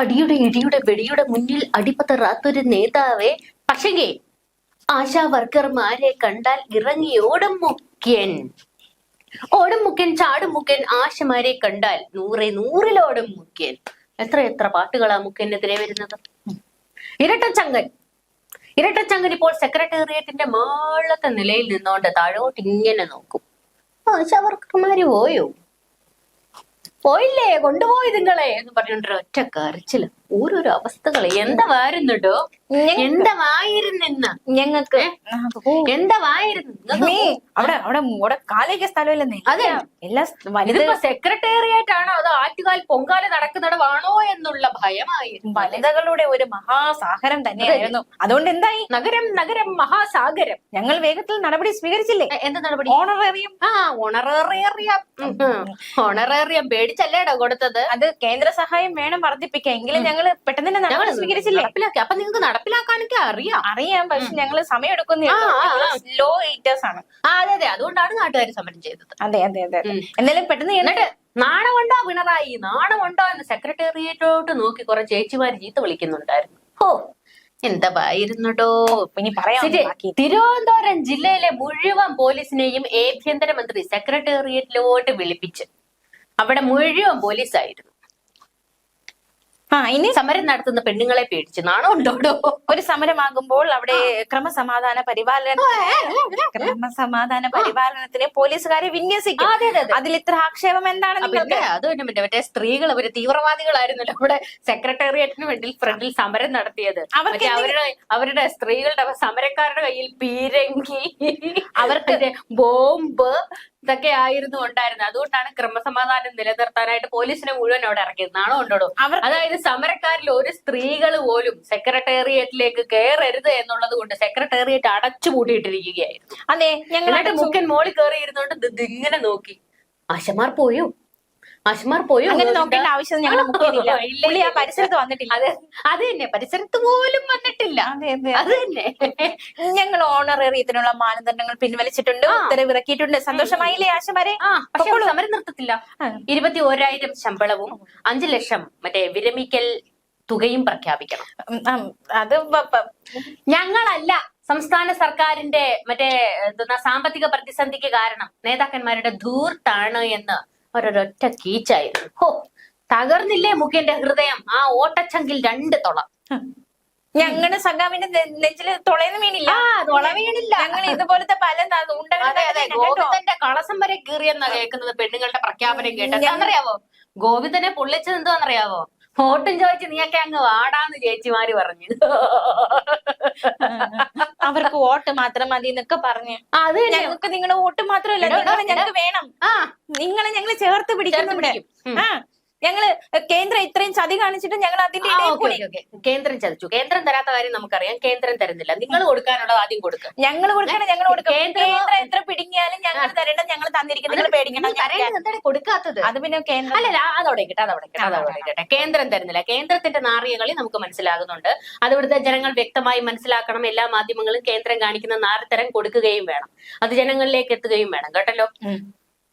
അടിയുടെ ഇടിയുടെ വെടിയുടെ മുന്നിൽ അടിപ്പതറാത്തൊരു നേതാവേ. പക്ഷേ ആശാ വർക്കർമാരെ കണ്ടാൽ ഇറങ്ങി ഓടും മുഖ്യൻ. ഓടും മുഖ്യൻ ചാടും മുഖ്യൻ ആശമാരെ കണ്ടാൽ നൂറെ നൂറിലോടും മുഖ്യൻ. എത്ര എത്ര പാട്ടുകളാ മുഖ്യനെതിരെ വരുന്നത്? ഇരട്ടച്ചങ്കൻ ഇരട്ടച്ചങ്കൻ ഇപ്പോൾ സെക്രട്ടേറിയറ്റിന്റെ മാളത്തെ നിലയിൽ നിന്നോണ്ട് താഴോട്ട് ഇങ്ങനെ നോക്കും. ആശാ വർക്കർമാര് പോയോ? പോയില്ലേ? കൊണ്ടുപോയി നിങ്ങളെ എന്ന് പറഞ്ഞോണ്ടൊരു ഒറ്റ കരച്ചിൽ. ഓരോരോ അവസ്ഥകൾ എന്തവായിരുന്നുട്ടോ എന്തവായിരുന്നെന്ന്? ഞങ്ങൾക്ക് എന്താവായിരുന്നു? മേ അവിടെ അവിടെ അവിടെ കാലേക്ക് സ്ഥലമില്ലെന്നേ അതെ. എല്ലാ സെക്രട്ടേറിയറ്റ് ആണോ അതോ ആറ്റുകാൽ പൊങ്കാല നടക്കുന്നിടവാണോ എന്നുള്ള ഭയമായിരുന്നു. വനിതകളുടെ ഒരു മഹാസാഗരം തന്നെയായിരുന്നു. അതുകൊണ്ട് എന്തായി? നഗരം നഗരം മഹാസാഗരം. ഞങ്ങൾ വേഗത്തിൽ നടപടി സ്വീകരിച്ചില്ലേ? എന്താ എന്ത് നടപടി? ഓണറേറിയം. ആ ഓണറേറിയം. ഓണറേറിയം പേടിച്ചല്ലേടോ കൊടുത്തത്? അത് കേന്ദ്ര സഹായം വേണം വർദ്ധിപ്പിക്കാം എങ്കിലും ഞങ്ങൾ പെട്ടെന്ന് തന്നെ നടപടി സ്വീകരിച്ചില്ലേ? നടപ്പിലാക്കി. അപ്പൊ നിങ്ങൾക്ക് നടപ്പിലാക്കാനൊക്കെ അറിയാം. അറിയാം. പക്ഷെ ഞങ്ങൾ സമയം എടുക്കുന്നില്ല. സ്ലോ ഏറ്റേഴ്സ് ആണ്. ആ അതെ അതെ. അതുകൊണ്ടാണ് നാട്ടുകാർ സമരം ചെയ്തത്. അതെ അതെ അതെ. എന്തായാലും പെട്ടെന്ന്. എന്നിട്ട് നാണമുണ്ടോ പിണറായി? നാണമുണ്ടോ എന്ന് സെക്രട്ടേറിയറ്റോട്ട് നോക്കി കുറെ ചേച്ചിമാര് ചീത്ത വിളിക്കുന്നുണ്ടായിരുന്നു. ഓ എന്താ പറയുന്നുടോ ഇനി പറയാം തിരുവനന്തപുരം ജില്ലയിലെ മുഴുവൻ പോലീസിനെയും ആഭ്യന്തരമന്ത്രി സെക്രട്ടേറിയറ്റിലോട്ട് വിളിപ്പിച്ച്. അവിടെ മുഴുവൻ പോലീസായിരുന്നു. ആ ഇനി സമരം നടത്തുന്ന പെണ്ണുങ്ങളെ പേടിച്ച് നാണമുണ്ടോടോ ഒരു സമരമാകുമ്പോൾ അവിടെ ക്രമസമാധാന പരിപാലന ക്രമസമാധാന പരിപാലനത്തിന് പോലീസുകാരെ വിന്യസിക്കും. അതെ അതെ അതെ. അതിൽ ഇത്ര ആക്ഷേപം എന്താണ് നിങ്ങൾക്ക്? അത് പിന്നെ മറ്റേ മറ്റേ സ്ത്രീകൾ അവർ തീവ്രവാദികളായിരുന്നല്ലോ അവിടെ സെക്രട്ടേറിയറ്റിന് വേണ്ടി ഫ്രണ്ടിൽ സമരം നടത്തിയത്. അവർക്ക് അവരുടെ അവരുടെ സ്ത്രീകളുടെ സമരക്കാരുടെ കയ്യിൽ പീരങ്കി അവർക്ക് ബോംബ് ഇതൊക്കെ ആയിരുന്നു ഉണ്ടായിരുന്നത്. അതുകൊണ്ടാണ് ക്രമസമാധാനം നിലനിർത്താനായിട്ട് പോലീസിനെ മുഴുവൻ അവിടെ ഇറക്കിയത്. നാണോ ഉണ്ടോ അവർ അതായത് സമരക്കാരിൽ ഒരു സ്ത്രീകൾ പോലും സെക്രട്ടേറിയറ്റിലേക്ക് കയറരുത് എന്നുള്ളത് കൊണ്ട് സെക്രട്ടേറിയറ്റ് അടച്ചു പൂട്ടിയിട്ടിരിക്കുകയായിരുന്നു അതെ ഞങ്ങളുടെ മുക്കൻ മോളിൽ കയറി ഇരുന്നോണ്ട് ദ് ദ് ഇങ്ങനെ നോക്കി. ആശമാർ പോയോ? ആശമാർ പോയോ അങ്ങനെ നോക്കേണ്ട ആവശ്യം ഞങ്ങൾ പുള്ളി ആ പരിസരത്ത് വന്നിട്ടില്ല. അത് അത് തന്നെ പരിസരത്ത് പോലും വന്നിട്ടില്ല. അതെ തന്നെ. ഞങ്ങൾ ഓണറേറിയത്തിനുള്ള മാനദണ്ഡങ്ങൾ പിൻവലിച്ചിട്ടുണ്ട് ഉത്തരവിറക്കിയിട്ടുണ്ട് സന്തോഷമായില്ലേ ആശമാരെ? സമരം നിർത്തത്തില്ല. ഇരുപത്തി ഓരായിരം ശമ്പളവും അഞ്ചു ലക്ഷം മറ്റേ വിരമിക്കൽ തുകയും പ്രഖ്യാപിക്കണം. അത് ഞങ്ങളല്ല സംസ്ഥാന സർക്കാരിന്റെ മറ്റേ സാമ്പത്തിക പ്രതിസന്ധിക്ക് കാരണം നേതാക്കന്മാരുടെ ധൂർത്താണ് എന്ന് ഒരൊരൊറ്റ കീച്ചായിരുന്നു. ഹോ തകർന്നില്ലേ മുഖേന്റെ ഹൃദയം? ആ ഓട്ടച്ചങ്കിൽ രണ്ട് തുള. ഞങ്ങളുടെ സഖാവിന്റെ നെഞ്ചിൽ തുളയെന്ന് വീണില്ല. തുള വീണില്ല. ഞങ്ങൾ ഇതുപോലത്തെ പല. ഗോവിന്ദന്റെ കളസം വരെ കീറിയെന്നാ കേൾക്കുന്നത് പെണ്ണുങ്ങളുടെ പ്രഖ്യാപനം കേട്ടത് അറിയാവോ ഗോവിന്ദനെ പൊള്ളിച്ചത് എന്താണെന്നറിയാവോ? വോട്ടും ചോദിച്ച് നീയൊക്കെ അങ്ങ് വാടാന്ന് ചേച്ചിമാര് പറഞ്ഞു. അവർക്ക് വോട്ട് മാത്രം മതി എന്നൊക്കെ പറഞ്ഞു. അത്. ഞങ്ങൾക്ക് നിങ്ങളുടെ വോട്ട് മാത്രമല്ല. നിങ്ങളെ ഞങ്ങൾക്ക് വേണം. ആ. നിങ്ങളെ ഞങ്ങൾ ചേർത്ത് പിടിക്കുന്നുണ്ട് പിടിക്കും. ആ. ഞങ്ങൾ കേന്ദ്രം ഇത്രയും ചതി കാണിച്ചിട്ട് ഞങ്ങൾ അതിന്റെ. കേന്ദ്രം ചതിച്ചു. കേന്ദ്രം തരാത്ത കാര്യം നമുക്കറിയാം. കേന്ദ്രം തരുന്നില്ല. നിങ്ങൾ കൊടുക്കാനുള്ളത് ആദ്യം കൊടുക്കുക ഞങ്ങൾ കൊടുക്കണം ഞങ്ങൾ കൊടുക്കും കേന്ദ്രം- എത്ര പിടിങ്ങിയാലും കൊടുക്കാത്തത്? അത് പിന്നെ കേന്ദ്രം അല്ലല്ല അതവിടെ കിട്ടെ അതവിടെ കിട്ടെ അതവിടെ കിട്ടെ കേന്ദ്രം തരുന്നില്ല. കേന്ദ്രത്തിന്റെ നാറിയകളി നമുക്ക് മനസ്സിലാകുന്നുണ്ട്. അത് ഇവിടുത്തെ ജനങ്ങൾ വ്യക്തമായി മനസ്സിലാക്കണം. എല്ലാ മാധ്യമങ്ങളും കേന്ദ്രം കാണിക്കുന്ന നാറിത്തരം കൊടുക്കുകയും വേണം. അത് ജനങ്ങളിലേക്ക് എത്തുകയും വേണം. കേട്ടല്ലോ?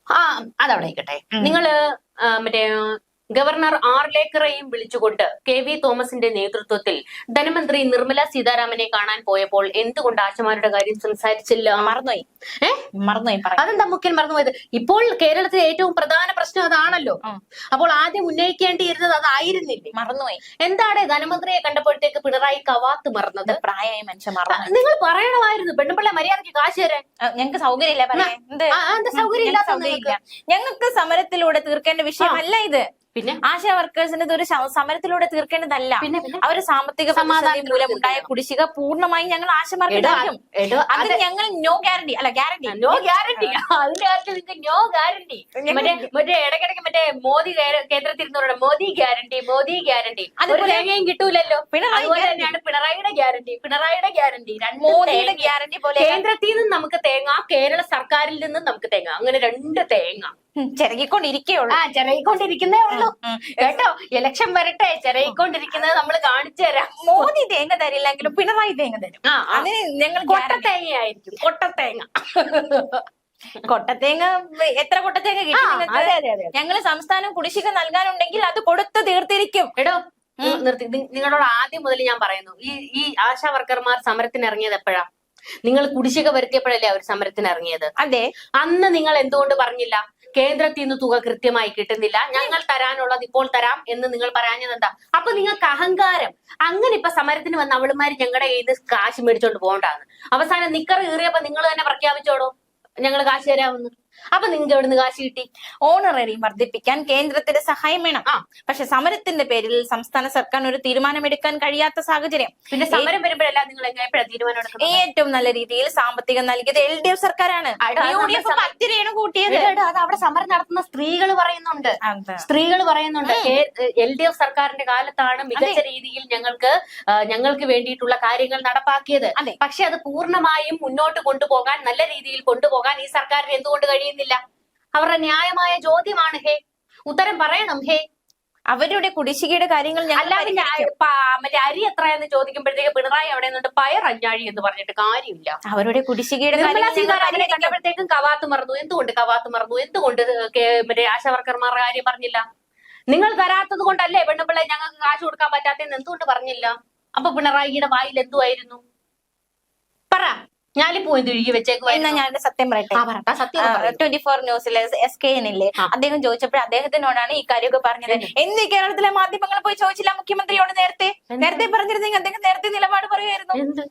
ആ അതവിടെ കിട്ടെ നിങ്ങൾ മറ്റേ ഗവർണർ ആർ ലേക്കറേയും വിളിച്ചുകൊണ്ട് കെ വി തോമസിന്റെ നേതൃത്വത്തിൽ ധനമന്ത്രി നിർമ്മല സീതാരാമനെ കാണാൻ പോയപ്പോൾ എന്തുകൊണ്ട് ആശമാരുടെ കാര്യം സംസാരിച്ചില്ല? മറന്നുപോയി. അതെന്താ മുഖ്യൻ മറന്നുപോയത്? ഇപ്പോൾ കേരളത്തിലെ ഏറ്റവും പ്രധാന പ്രശ്നം അതാണല്ലോ. അപ്പോൾ ആദ്യം ഉന്നയിക്കേണ്ടിയിരുന്നത് അതായിരുന്നില്ലേ? മറന്നുപോയി. എന്താണ് ധനമന്ത്രിയെ കണ്ടപ്പോഴത്തേക്ക് പിണറായി കവാത്ത് മറന്നത്? പ്രായമായ മനുഷ്യൻ മറന്നു. നിങ്ങൾ പറയണമായിരുന്നു. പെണ്ണുപിള്ള മര്യാദയ്ക്ക് കാശ് തരാൻ. ഞങ്ങൾക്ക് സൗകര്യമില്ല സൗകര്യമില്ല. ഞങ്ങൾക്ക് സമരത്തിലൂടെ തീർക്കേണ്ട വിഷയമല്ല ഇത്. പിന്നെ ആശാ വർക്കേഴ്സിന് ഇതൊരു ഒരു സമരത്തിലൂടെ തീർക്കേണ്ടതല്ല. പിന്നെ അവരുടെ അവർ സാമ്പത്തിക സമാധാനം മൂലം ഉണ്ടായ കുടിശ്ശിക പൂർണമായും ഞങ്ങൾ ആശമാർക്ക് അത് ഞങ്ങൾ നോ ഗ്യാരണ്ടി അല്ല ഗ്യാരണ്ടി നോ ഗ്യാരണ്ടി അതിന്റെ കാര്യത്തിൽ നോ ഗ്യാരണ്ടി മറ്റേ മറ്റേ ഇടയ്ക്കിടയ്ക്ക് മറ്റേ മോദി കേന്ദ്രത്തിരുന്നവരുടെ മോദി ഗ്യാരണ്ടി മോദി ഗ്യാരണ്ടി ഒരു അതുപോലെ- തേങ്ങയും കിട്ടൂലല്ലോ. പിണറായി അതുപോലെ തന്നെയാണ് പിണറായിയുടെ ഗ്യാരണ്ടി പിണറായിയുടെ ഗ്യാരണ്ടി രണ്ട് മോദിയുടെ ഗ്യാരണ്ടി പോലെ കേന്ദ്രത്തിൽ നിന്നും നമുക്ക് തേങ്ങ കേരള സർക്കാരിൽ നിന്നും നമുക്ക് തേങ്ങ. അങ്ങനെ രണ്ട് തേങ്ങ. ചിരകിക്കൊണ്ടിരിക്കുകയുള്ളൂ ആ ചിറകിക്കൊണ്ടിരിക്കുന്നേ ഉള്ളൂ. കേട്ടോ ഇലക്ഷൻ വരട്ടെ ചിറകിക്കൊണ്ടിരിക്കുന്നത് നമ്മൾ കാണിച്ചു തരാം. മോദി തേങ്ങ തരില്ലെങ്കിലും പിണറായി തേങ്ങ തരും. അതിന് ഞങ്ങൾ കൊട്ടത്തേങ്ങയായിരിക്കും കൊട്ടത്തേങ്ങ കൊട്ടത്തേങ്ങ എത്ര കൊട്ടത്തേങ്ങ കിട്ടി ഞങ്ങൾ സംസ്ഥാനം കുടിശ്ശിക നൽകാനുണ്ടെങ്കിൽ അത് കൊടുത്തു തീർത്തിരിക്കും. എടോ നിർത്തി നിങ്ങളോട് ആദ്യം മുതൽ ഞാൻ പറയുന്നു. ഈ ഈ ആശാ വർക്കർമാർ സമരത്തിന് ഇറങ്ങിയത് എപ്പോഴാ? നിങ്ങൾ കുടിശ്ശിക വരുത്തിയപ്പോഴല്ലേ അവർ സമരത്തിന് ഇറങ്ങിയത്? അതെ. അന്ന് നിങ്ങൾ എന്തുകൊണ്ട് പറഞ്ഞില്ല? കേന്ദ്രത്തിൽ നിന്ന് തുക കൃത്യമായി കിട്ടുന്നില്ല. ഞങ്ങൾ തരാനുള്ളത് ഇപ്പോൾ തരാം എന്ന് നിങ്ങൾ പറയാഞ്ഞത് എന്താ? അപ്പൊ നിങ്ങൾക്ക് അഹങ്കാരം. അങ്ങനെ ഇപ്പൊ സമരത്തിന് വന്ന അവളുമാര് ഞങ്ങളുടെ കയ്യിൽ നിന്ന് കാശ് മേടിച്ചോണ്ട് പോകണ്ടാന്ന്. അവസാനം നിക്കർ കീറിയപ്പോ നിങ്ങൾ തന്നെ പ്രഖ്യാപിച്ചോളൂ ഞങ്ങൾ കാശ് തരാമെന്ന്. അപ്പൊ നിങ്ങൾക്ക് എവിടുന്ന് കാശ് കിട്ടി? ഓണററി വർദ്ധിപ്പിക്കാൻ കേന്ദ്രത്തിന്റെ സഹായം വേണം. ആ. പക്ഷെ സമരത്തിന്റെ പേരിൽ സംസ്ഥാന സർക്കാർ ഒരു തീരുമാനമെടുക്കാൻ കഴിയാത്ത സാഹചര്യം. പിന്നെ സമരം വരുമ്പോഴല്ല നിങ്ങൾ എപ്പോഴാണ് തീരുമാനം എടുക്കുന്നത്? ഏറ്റവും നല്ല രീതിയിൽ സാമ്പത്തികം നൽകിയത് എൽ ഡി എഫ് സർക്കാരാണ്. അടാ, അത് യു ഡി എഫ് പത്ത് രൂപയാണ് കൂട്ടിയത്. അത് അവിടെ സമരം നടത്തുന്ന സ്ത്രീകൾ പറയുന്നുണ്ട്. അതെ. സ്ത്രീകൾ പറയുന്നുണ്ട് എൽ ഡി എഫ് സർക്കാരിന്റെ കാലത്താണ് മികച്ച രീതിയിൽ ഞങ്ങൾക്ക് ആ, ഞങ്ങൾക്ക് വേണ്ടിയിട്ടുള്ള കാര്യങ്ങൾ നടപ്പാക്കിയത്. അതെ. പക്ഷെ അത് പൂർണമായും മുന്നോട്ട് കൊണ്ടുപോകാൻ നല്ല രീതിയിൽ കൊണ്ടുപോകാൻ ഈ സർക്കാരിന് എന്തുകൊണ്ട് കഴിയുന്നില്ല അവരുടെ ന്യായമായ ചോദ്യമാണ് ഹേ ഉത്തരം പറയണം ഹേ. അവരുടെ കുടിശ്ശികയുടെ കാര്യങ്ങൾ അല്ലാതെ. മറ്റേ അരി എത്രയെന്ന് ചോദിക്കുമ്പോഴത്തേക്ക് പിണറായി അവിടെ നിന്നിട്ട് പയർ അഞ്ഞാഴി എന്ന് പറഞ്ഞിട്ട് കാര്യമില്ല. അവരുടെ കുടിശ്ശികയുടെ സീതാരാമനെ കണ്ടപ്പോഴത്തേക്കും കവാത്ത് മറന്നു. എന്തുകൊണ്ട് കവാത്ത് മറന്നു? എന്തുകൊണ്ട് മറ്റേ ആശാവർക്കർമാരുടെ കാര്യം പറഞ്ഞില്ല? നിങ്ങൾ തരാത്തത് കൊണ്ടല്ലേ പെണ്ണുപിള്ളെ ഞങ്ങൾക്ക് കാശ് കൊടുക്കാൻ പറ്റാത്തെന്ന് എന്തുകൊണ്ട് പറഞ്ഞില്ല? അപ്പൊ പിണറായിയുടെ വായിൽ എന്തുമായിരുന്നു പറ. ഞാലിപ്പൂ എന്ത് ഒഴുകി എന്നാ വെച്ചേക്കുവായിരുന്നു ഞാൻ സത്യം പറയട്ടെ? ആ, പറ. സത്യം പറയൂ. ട്വന്റി ഫോർ ന്യൂസിലെ എസ് കെ ഇല്ലേ ആ. അദ്ദേഹം ചോദിച്ചപ്പോൾ അദ്ദേഹത്തിനോടാണ് ഈ കാര്യമൊക്കെ പറഞ്ഞത്. എന്ത് ഈ കേരളത്തിലെ മാധ്യമങ്ങൾ പോയി ചോദിച്ചില്ല മുഖ്യമന്ത്രിയോട് നേരത്തെ? നേരത്തെ പറഞ്ഞിരുന്നെങ്കിൽ അദ്ദേഹം നേരത്തെ നിലപാട് പറയുമായിരുന്നു. എന്ത്?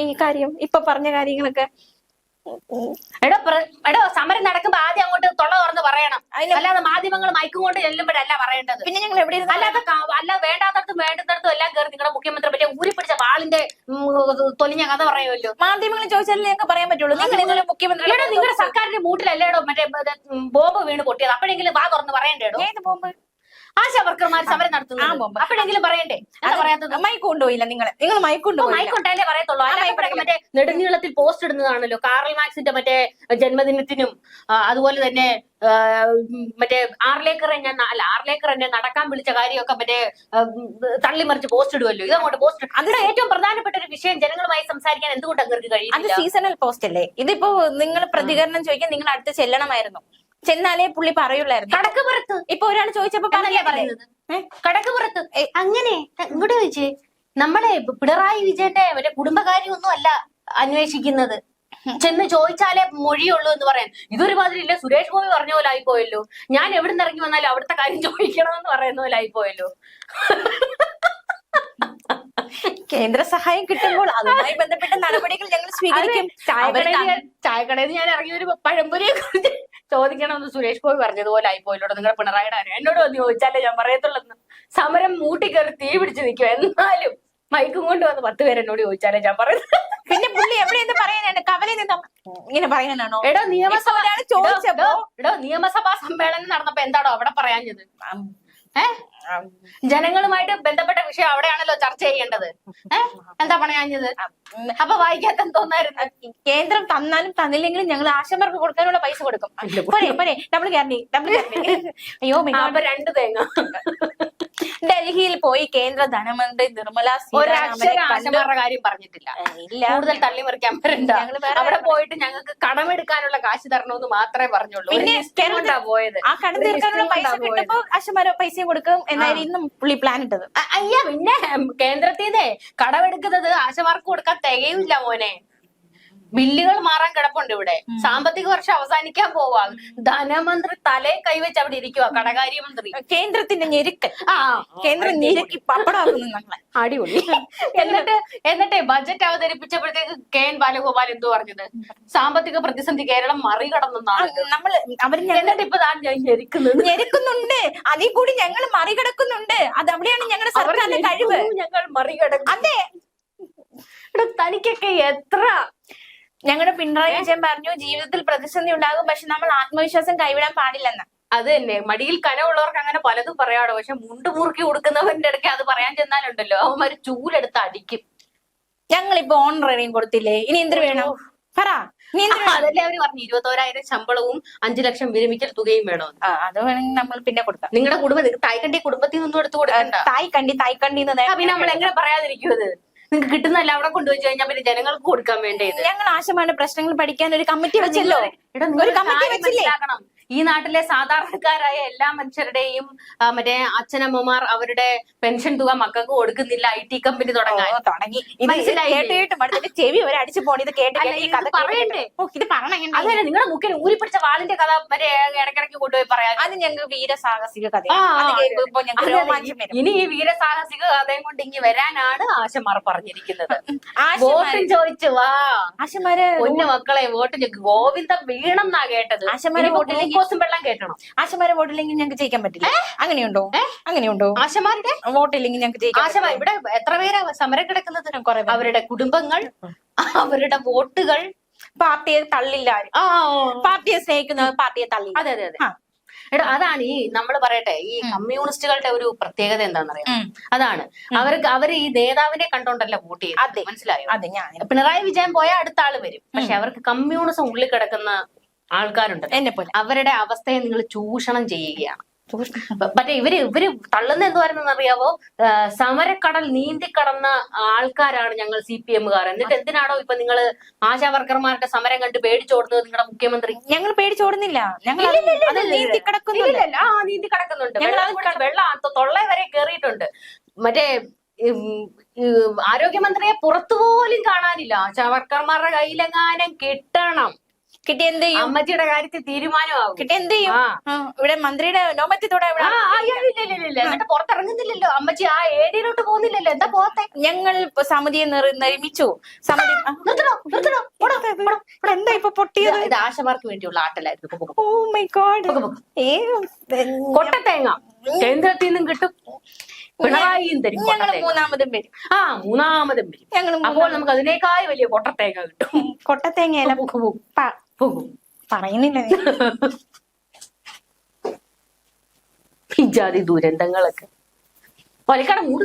ഈ കാര്യം ഇപ്പൊ പറഞ്ഞ കാര്യങ്ങളൊക്കെ. എടോ എടോ സമരം നടക്കുമ്പോ ആദ്യം അങ്ങോട്ട് തൊള്ള തുറന്ന് പറയണം. അല്ലാതെ മാധ്യമങ്ങൾ മയക്കും കൊണ്ട് ചെല്ലുമ്പോഴല്ല പറയേണ്ടത്. പിന്നെ ഞങ്ങൾ എവിടെ അല്ലാതെ അല്ല വേണ്ടാത്തടത്തും വേണ്ടുന്നിടത്തും എല്ലാം കയറി നിങ്ങളുടെ മുഖ്യമന്ത്രി പറ്റിയ ഊരി പിടിച്ച വാളിന്റെ തൊലിഞ്ഞ കഥ പറയുമല്ലോ. മാധ്യമങ്ങൾ ചോദിച്ചാലേ ഞങ്ങൾക്ക് പറയാൻ പറ്റുള്ളൂ. നിങ്ങൾ ഇന്നലെ മുഖ്യമന്ത്രി നിങ്ങളുടെ സർക്കാരിന്റെ മൂട്ടിലല്ലേടോ മറ്റേ ബോംബ് വീണ് പൊട്ടിയത്. അപ്പോഴെങ്കിലും വാ തുറന്ന് പറയണ്ടേടോ ഏത് ബോംബ്? ആശാ വർക്കർമാർ സമരം നടത്തുന്നു. അപ്പോഴെങ്കിലും പറയണ്ടേ? എന്താ പറയാത്തത്? മൈക്ക് കൊണ്ടുപോയില്ല നിങ്ങൾ നിങ്ങൾ മൈക്ക് കൊണ്ടുപോയി മൈക്ക് ഉണ്ടായാലേ പറയത്തുള്ളൂ. അല്ലാതെ മറ്റേ നെടുനീളത്തിൽ പോസ്റ്റ് ഇടുന്നതാണല്ലോ. കാറൽ മാക്സിന്റെ മറ്റേ ജന്മദിനത്തിനും അതുപോലെ തന്നെ മറ്റേ ആറിലേക്കർ ഞാൻ അല്ല ആറിലേക്കർ എന്നെ നടക്കാൻ വിളിച്ച കാര്യമൊക്കെ മറ്റേ തള്ളിമറിച്ച് പോസ്റ്റ് ഇടുമല്ലോ ഇതങ്ങോട്ട് പോസ്റ്റ് അതിന്റെ ഏറ്റവും പ്രധാനപ്പെട്ട ഒരു വിഷയം ജനങ്ങളുമായി സംസാരിക്കാൻ എന്തുകൊണ്ട് അങ്ങർക്ക് അത് കഴിയുന്നില്ല? സീസണൽ പോസ്റ്റ് അല്ലേ? ഇതിപ്പോ നിങ്ങൾ പ്രതികരണം ചോദിക്കാൻ നിങ്ങൾ അടുത്ത് ചെല്ലണമായിരുന്നു. ചെന്നാലേ പുള്ളി പറയുള്ളായിരുന്നു. കടക്ക് പുറത്ത് ഇപ്പൊ ഒരാൾ ചോദിച്ചപ്പോ പറഞ്ഞല്ലേ? പറയുന്നത്? കടക്ക് പുറത്ത് അങ്ങനെ ഇങ്ങോട്ട് ചോദിച്ചേ. നമ്മളെ പിണറായി വിജയന്റെ മറ്റേ കുടുംബകാര്യമൊന്നും അല്ല അന്വേഷിക്കുന്നത്. ചെന്ന് ചോദിച്ചാലേ മൊഴിയുള്ളൂ എന്ന് പറയാൻ. ഇതൊരുമാതിരി ഇല്ല സുരേഷ് ഗോപി പറഞ്ഞ പോലെ ആയിപ്പോയല്ലോ. ഞാൻ എവിടെ നിന്ന് ഇറങ്ങി വന്നാലും അവിടുത്തെ കാര്യം ചോദിക്കണമെന്ന് പറയുന്ന പോലെ ആയിപ്പോയല്ലോ. കേന്ദ്ര സഹായം കിട്ടുമ്പോൾ അതുമായി ബന്ധപ്പെട്ട നടപടികൾ ഞങ്ങൾ സ്വീകരിക്കും. ചായക്കടയിൽ ഞാൻ- ചായക്കടയിൽ ഞാൻ ഇറങ്ങി ഒരു പഴംപൊരിയെ കുറിച്ച് ചോദിക്കണമെന്ന് സുരേഷ് ഗോപി പറഞ്ഞതുപോലെ ആയി നിങ്ങളുടെ പിണറായിയുടെ ആരും? എന്നോട് വന്ന് ചോദിച്ചാലേ ഞാൻ പറയത്തുള്ളൂ സമരം മൂട്ടി കയറി തീ പിടിച്ച് നിൽക്കും എന്നാലും മൈക്കും കൊണ്ട് വന്ന് പത്ത് പേര് എന്നോട് ചോദിച്ചാലേ ഞാൻ പറയുന്നത് പിന്നെ പുള്ളി എവിടെയെന്ന് പറയാനാണ് കവലയിൽ നിന്ന് ഇങ്ങനെ പറയാനാണോ എടോ നിയമസഭ ചോദിച്ചപ്പോ എടോ, നിയമസഭാ സമ്മേളനം നടന്നപ്പോ എന്താണോ അവിടെ പറയാഞ്ഞത്? ഏ? ജനങ്ങളുമായിട്ട് ബന്ധപ്പെട്ട വിഷയം അവിടെയാണല്ലോ ചർച്ച ചെയ്യേണ്ടത്. ഏ? എന്താ പറയാഞ്ഞത് ഉം. അപ്പൊ വായിക്കാത്ത തോന്നായിരുന്നു? കേന്ദ്രം തന്നാലും തന്നില്ലെങ്കിലും ഞങ്ങൾ ആശമാർക്ക് കൊടുക്കാനുള്ള പൈസ കൊടുക്കും. പോരെ പോരെ. നമ്മൾ ഗ്യാരണ്ടി നമ്മൾ അയ്യോ അപ്പൊ രണ്ട് തേങ്ങ. ഡൽഹിയിൽ പോയി കേന്ദ്ര ധനമന്ത്രി നിർമ്മല സീതാരാമന്റെ കാര്യം പറഞ്ഞിട്ടില്ല. ഇല്ല. കൂടുതൽ തള്ളിമറിക്കാൻ വരണ്ട. അവിടെ പോയിട്ട് ഞങ്ങൾക്ക് കടമെടുക്കാനുള്ള കാശ് തരണമെന്ന് മാത്രമേ പറഞ്ഞുള്ളൂ. പിന്നെ പോയത്. ആ കടം തീർക്കാനുള്ള പൈസ കിട്ടുമ്പോ ആശമാരോ പൈസയും കൊടുക്കും. എന്നായിരുന്നു പുള്ളി പ്ലാൻ ഇട്ടത്. അയ്യ പിന്നെ കേന്ദ്രത്തിന്നേ കടമെടുക്കുന്നത് ആശമാർക്ക് കൊടുക്കാൻ തികയില്ല മോനെ. ബില്ലുകൾ മാറാൻ കിടപ്പുണ്ട് ഇവിടെ. സാമ്പത്തിക വർഷം അവസാനിക്കാൻ പോവാ. ധനമന്ത്രി തലേ കൈവച്ച് അവിടെ ഇരിക്കുക കടകാര്യമന്ത്രി. കേന്ദ്രത്തിന്റെ ഞെരുക്കൽ ആ. കേന്ദ്രം ഞെരുക്കി പപ്പടാക്കുന്നു നമ്മളെ അടിപൊളി. എന്നിട്ട് എന്നിട്ടേ ബജറ്റ് അവതരിപ്പിച്ചപ്പോഴത്തേക്ക് കെ എൻ ബാലഗോപാൽ എന്തു പറഞ്ഞത്? സാമ്പത്തിക പ്രതിസന്ധി കേരളം മറികടന്നാണ് നമ്മൾ അവർ എന്നിട്ട് ഇപ്പൊ താൻ ഞെരിക്കുന്നത്. ഞെരുക്കുന്നുണ്ട്. അതിൽ കൂടി ഞങ്ങൾ മറികടക്കുന്നുണ്ട്. അത് അവിടെയാണ് ഞങ്ങളുടെ സർക്കാരിന്റെ കഴിവ്. ഞങ്ങൾ മറികടക്കും അതെ. തനിക്കൊക്കെ എത്ര ഞങ്ങളുടെ പിണറായി വിജയൻ പറഞ്ഞു ജീവിതത്തിൽ പ്രതിസന്ധി ഉണ്ടാകും പക്ഷെ നമ്മൾ ആത്മവിശ്വാസം കൈവിടാൻ പാടില്ലെന്ന്. അത് തന്നെ. മടിയിൽ കനമുള്ളവർക്ക് അങ്ങനെ പലതും പറയാടോ. പക്ഷെ മുണ്ട് മുറുക്കി കൊടുക്കുന്നവന്റെ ഇടയ്ക്ക് അത് പറയാൻ ചെന്നാലുണ്ടല്ലോ. അവന്മാര് ചൂലെടുത്ത് അടിക്കും. ഞങ്ങളിപ്പോ ഓൺ റേഡിയും കൊടുത്തില്ലേ? ഇനി എന്ത് വേണം? പറ? അതല്ലേ അവർ പറഞ്ഞു. ഇരുപത്തോരായിരം ശമ്പളവും അഞ്ചു ലക്ഷം വിരമിക്കൽ തുകയും വേണോ? അത് വേണമെങ്കിൽ നമ്മൾ പിന്നെ കൊടുക്കാം. നിങ്ങളുടെ കുടുംബം തായ്ക്കണ്ടി കുടുംബത്തിൽ നിന്നും എടുത്തു കൊടുക്കണ്ട. തായ്ക്കണ്ടി തായ്ക്കണ്ടി പിന്നെ നമ്മൾ എങ്ങനെ പറയാതിരിക്കും അത്? നിങ്ങൾക്ക് കിട്ടുന്നല്ല അവിടെ കൊണ്ടുപോയി കഴിഞ്ഞാൽ പിന്നെ ജനങ്ങൾക്ക് കൊടുക്കാൻ വേണ്ടേ ഞങ്ങൾ ആശമാരുടെ പ്രശ്നങ്ങൾ പഠിക്കാൻ ഒരു കമ്മിറ്റി വെച്ചല്ലോ. എടാ നിങ്ങൾ കമ്മിറ്റി വെച്ചില്ലേ? ഈ നാട്ടിലെ സാധാരണക്കാരായ എല്ലാ മനുഷ്യരുടെയും മറ്റേ അച്ഛനമ്മമാർ അവരുടെ പെൻഷൻ തുക മക്കൾക്ക് കൊടുക്കുന്നില്ല ഐ ടി കമ്പനി തുടങ്ങാൻ. തുടങ്ങി. ചെവി വരെ അടിച്ചു പോണി ഇത് പറയണ്ടേ? അതല്ല നിങ്ങളുടെ മുക്കിൽ ഊരിപ്പിടിച്ച വാളിന്റെ കഥ മറ്റേ ഇടയ്ക്കിടയ്ക്ക് കൊണ്ടുപോയി പറയാം അത് ഞങ്ങൾക്ക് വീരസാഹസിക കഥ വരും. ഇനി ഈ വീരസാഹസിക കഥയും കൊണ്ട് ഇങ്ങി വരാനാണ് ആശമാർ പറഞ്ഞിരിക്കുന്നത്. വോട്ടും ചോദിച്ചു വാ. ആശമാര് പൊന്നു മക്കളെ വോട്ട് ഗോവിന്ദ വീണം എന്നാ കേട്ടത്? ആശമാര് വോട്ടില്ലെങ്കിൽ- ഗ്ലൂക്കോസും വെള്ളം കേട്ടണം. ആശമാരെ വോട്ടില്ലെങ്കിൽ ഞങ്ങൾക്ക് ജയിക്കാൻ പറ്റില്ല. അങ്ങനെയുണ്ടോ? അങ്ങനെയുണ്ടോ? ആശമാരുടെ വോട്ടില്ലെങ്കിൽ ഞങ്ങൾക്ക് ജയിക്കാം ആശമാ ഇവിടെ എത്ര പേരാ സമരം കിടക്കുന്നത് കുറെ അവരുടെ കുടുംബങ്ങൾ അവരുടെ വോട്ടുകൾ. പാർട്ടിയെ തള്ളില്ല ആ പാർട്ടിയെ സ്നേഹിക്കുന്നവർ പാർട്ടിയെ തള്ളി അതെ അതെ അതെ. എടാ അതാണ് ഈ നമ്മൾ പറയട്ടെ ഈ കമ്മ്യൂണിസ്റ്റുകളുടെ ഒരു പ്രത്യേകത എന്താണെന്നറിയാം. അതാണ്. അവർക്ക് അവർ ഈ നേതാവിനെ കണ്ടോണ്ടല്ല വോട്ട്. ചെയ്യുന്നത് മനസ്സിലായോ? അതെ ഞാൻ പിണറായി വിജയൻ പോയ അടുത്ത ആൾ വരും. പക്ഷെ അവർക്ക് കമ്മ്യൂണിസം ഉള്ളിൽ കിടക്കുന്ന ആൾക്കാരുണ്ട് എന്നെ പോലെ അവരുടെ അവസ്ഥയെ നിങ്ങൾ ചൂഷണം ചെയ്യുകയാണ്. മറ്റേ ഇവർ ഇവർ തള്ളുന്ന എന്തുവായിരുന്നെന്ന് അറിയാവോ? സമരക്കടൽ നീന്തി കടന്ന ആൾക്കാരാണ് ഞങ്ങൾ സി പി എമ്മുകാർ. എന്നിട്ട് എന്തിനാണോ ഇപ്പൊ നിങ്ങൾ ആശാ വർക്കർമാരുടെ സമരം കണ്ട് പേടിച്ചോടുന്നത് നിങ്ങളുടെ മുഖ്യമന്ത്രി? ഞങ്ങൾ പേടിച്ചോടുന്നില്ല ഞങ്ങൾ നീന്തി കിടക്കുന്നില്ല ആ നീന്തി കിടക്കുന്നുണ്ട് ഞങ്ങൾ വെള്ളം തൊള്ള വരെ കേറിയിട്ടുണ്ട് മറ്റേ ആരോഗ്യമന്ത്രിയെ പുറത്തുപോലും കാണാനില്ല ആശാ വർക്കർമാരുടെ കയ്യിലെങ്ങാനും കിട്ടണം കിട്ടി എന്ത് ചെയ്യും അമ്മച്ചിയുടെ കാര്യത്തിൽ തീരുമാനമാകും. കിട്ടി എന്ത് ചെയ്യും ഇവിടെ മന്ത്രിയുടെ നോമത്യത്തോടെ ഇവിടെ. എന്നിട്ട് പുറത്തിറങ്ങുന്നില്ലല്ലോ. അമ്മച്ചി ആ ഏരിയയിലോട്ട് പോകുന്നില്ലല്ലോ. എന്താ പോകത്തെ ഞങ്ങൾ സമിതിയെ നിർ- നിർമ്മിച്ചു. സമിതി. എന്താ ഇപ്പൊ പൊട്ടിയത്? ഇത് ആശമാർക്ക് വേണ്ടിയുള്ള ആട്ടലായിരുന്നു. പോ. ഓ മൈ ഗോഡ് ഏ കൊട്ടത്തേങ്ങ കേന്ദ്രത്തിൽ നിന്നും കിട്ടും. പിണറായിയും തരും ഞങ്ങൾ മൂന്നാമതും വരും. ആ മൂന്നാമതും വരും. ഞങ്ങൾ അപ്പോൾ നമുക്ക് അതിനേക്കാൾ വലിയ കൊട്ടത്തേങ്ങ കിട്ടും. കൊട്ടത്തേങ്ങയല്ല പോകും. പറയുന്നില്ല. ഈ ജാതി ദുരന്തങ്ങളൊക്കെ. ഒലക്കട മൂട്.